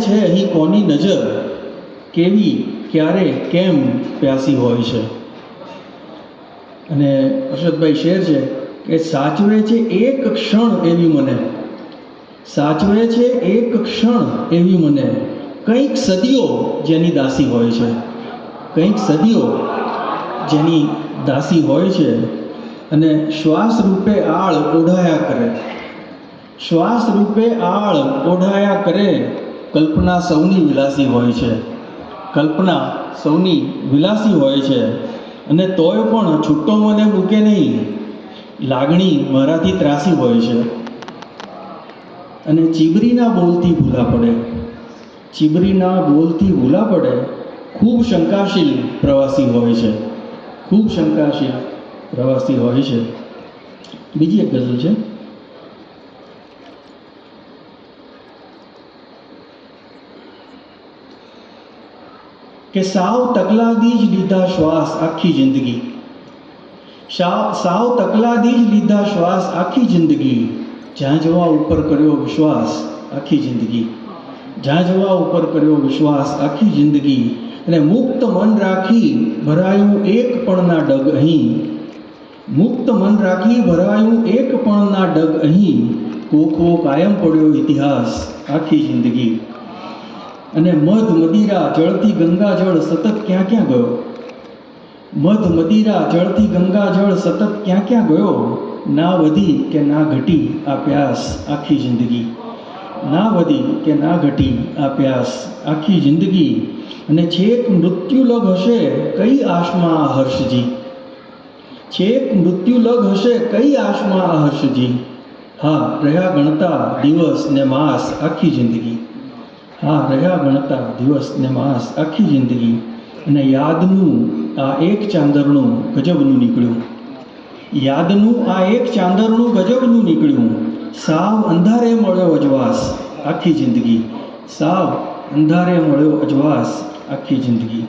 છે અહીં કોની નજર? કેવી, ક્યારે, કેમ પ્યાસી હોય છે? અને અશરદભાઈ શેર છે કે સાચવે છે એક ક્ષણ એવી મને. સાચવે છે એક ક્ષણ એવી મને. કંઈક સદીઓ જેની દાસી હોય છે. કંઈક સદીઓ જેની દાસી હોય છે. અને શ્વાસ રૂપે આળ ઓઢાયા કરે. શ્વાસ રૂપે આળ ઓઢાયા કરે. કલ્પના સૌની વિલાસી હોય છે. કલ્પના સૌની વિલાસી હોય છે. અને તોય પણ છૂટો મને મૂકે નહીં. લાગણી મારાથી ત્રાસી હોય છે. અને ચીબરીના બોલથી ભૂલા પડે. ચીબરીના બોલથી ભૂલા પડે ખૂબ શંકાશીલ પ્રવાસી હોય છે. ખૂબ શંકાશીલ પ્રવાસી હોય છે. બીજી એક ગઝલ છે. કે સાવ તકલાદી જ લીધા શ્વાસ આખી જિંદગી. સાવ તકલાદી જ લીધા શ્વાસ આખી જિંદગી. જ્યાં જવા ઉપર કર્યો વિશ્વાસ આખી જિંદગી. જ્યાં જવા ઉપર કર્યો વિશ્વાસ આખી જિંદગી. અને મુક્ત મન રાખી ભરાયું એક પણના ડગ અહીં. મુક્ત મન રાખી ભરાયું એક પણના ડગ અહીં. કોખો કાયમ પડ્યો ઇતિહાસ આખી જિંદગી. અને મધ મદિરા જળથી ગંગા જળ સતત ક્યાં ક્યાં ગયો? મધ મદિરા જળથી ગંગા જળ સતત ક્યાં ક્યાં ગયો? ના વધી કે ના ઘટી આ પ્યાસ આખી જિંદગી. ના વધી કે ના ઘટી આ પ્યાસ આખી જિંદગી. અને છેક મૃત્યુલગ હશે કઈ આશમાં હર્ષજી? છેક મૃત્યુલગ હશે કઈ આશમાં હર્ષજી? હા, રહ્યા ગણતા દિવસ ને માસ આખી જિંદગી. હા, રહ્યા ગણતા દિવસ ને માસ આખી જિંદગી. અને યાદનું આ એક ચાંદરણું ગજબનું નીકળ્યું. યાદનું આ એક ચાંદરણું ગજબનું નીકળ્યું. સાવ અંધારે મળ્યો અજવાસ આખી જિંદગી. સાવ અંધારે મળ્યો અજવાસ આખી જિંદગી.